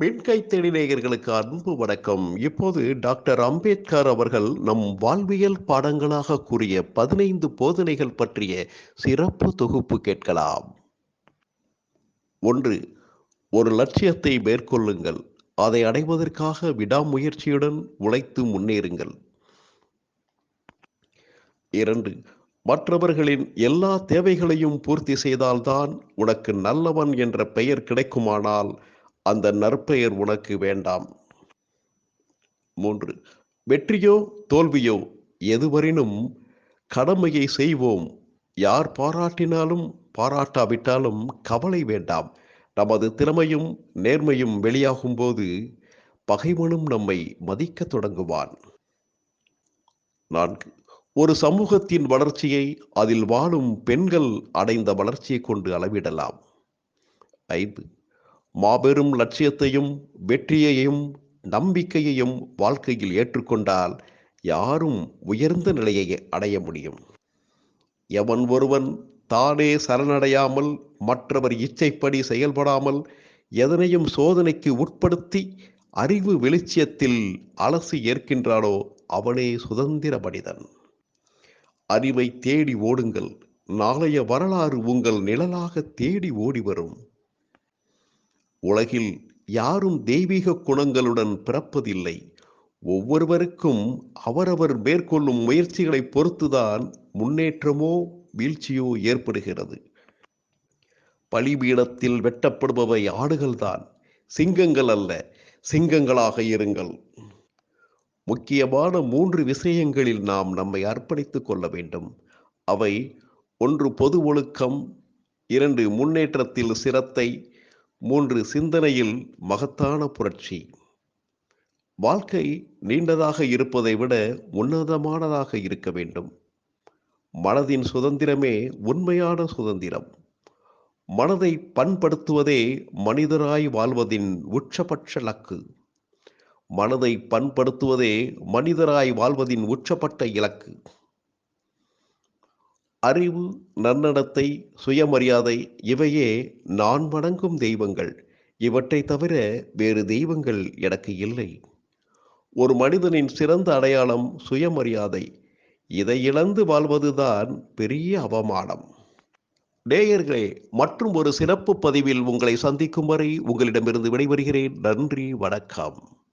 மின்கைத்தடி நேயர்களுக்கு அன்பு வணக்கம். இப்போது டாக்டர் அம்பேத்கர் அவர்கள் நம் வாழ்வியல் பாடங்களாக கூறிய பதினைந்து போதனைகள் பற்றிய சிறப்பு தொகுப்பு கேட்கலாம். ஒன்று ஒரு லட்சியத்தை மேற்கொள்ளுங்கள். அதை அடைவதற்காக விடாமுயற்சியுடன் உழைத்து முன்னேறுங்கள். இரண்டு மற்றவர்களின் எல்லா தேவைகளையும் பூர்த்தி செய்தால்தான் உனக்கு நல்லவன் என்ற பெயர் கிடைக்குமானால் அந்த நற்பெயர் உனக்கு வேண்டாம். மூன்று. வெற்றியோ தோல்வியோ எதுவரினும் கடமையை செய்வோம். யார் பாராட்டினாலும் பாராட்டாவிட்டாலும் கவலை வேண்டாம். நமது திறமையும் நேர்மையும் வெளியாகும் போது பகைவனும் நம்மை மதிக்க தொடங்குவான். நான்கு. ஒரு சமூகத்தின் வளர்ச்சியை அதில் வாழும் பெண்கள் அடைந்த வளர்ச்சியை கொண்டு அளவிடலாம். ஐந்து. மாபெரும் லட்சியத்தையும் வெற்றியையும் நம்பிக்கையையும் வாழ்க்கையில் ஏற்றுக்கொண்டால் யாரும் உயர்ந்த நிலையை அடைய முடியும். எவன் ஒருவன் தானே சரணடையாமல் மற்றவர் இச்சைப்படி செயல்படாமல் எதனையும் சோதனைக்கு உட்படுத்தி அறிவு வெளிச்சியத்தில் அலசி ஏற்கின்றானோ அவனே சுதந்திர மனிதன். அறிவை தேடி ஓடுங்கள். நாளைய வரலாறு உங்கள் நிழலாக தேடி ஓடி வரும். உலகில் யாரும் தெய்வீக குணங்களுடன் பிறப்பதில்லை. ஒவ்வொருவருக்கும் அவரவர் மேற்கொள்ளும் முயற்சிகளை பொறுத்துதான் முன்னேற்றமோ வீழ்ச்சியோ ஏற்படுகிறது. பலிபீடத்தில் வெட்டப்படுபவை ஆடுகள்தான். சிங்கங்கள் அல்ல சிங்கங்களாக இருங்கள். முக்கியமான மூன்று விஷயங்களில் நாம் நம்மை அர்ப்பணித்துக் கொள்ள வேண்டும். அவை ஒன்று பொது ஒழுக்கம் இரண்டு முன்னேற்றத்தில் சிரத்தை மூன்று சிந்தனையில் மகத்தான புரட்சி. வாழ்க்கை நீண்டதாக இருப்பதை விட உன்னதமானதாக இருக்க வேண்டும். மனதின் சுதந்திரமே உண்மையான சுதந்திரம். மனதை பண்படுத்துவதே மனிதராய் வாழ்வதின் உச்சபட்ச லக்கு மனதை பண்படுத்துவதே மனிதராய் வாழ்வதின் உச்சப்பட்ட இலக்கு. அறிவு நன்னடத்தை சுயமரியாதை இவையே நான் வணங்கும் தெய்வங்கள். இவற்றை தவிர வேறு தெய்வங்கள் எனக்கு இல்லை. ஒரு மனிதனின் சிறந்த அடையாளம் சுயமரியாதை. இதை இழந்து வாழ்வதுதான் பெரிய அவமானம். நேயர்களே மற்றும் ஒரு சிறப்பு பதிவில் உங்களை சந்திக்கும் வரை உங்களிடமிருந்து விடைபெறுகிறேன். நன்றி வணக்கம்.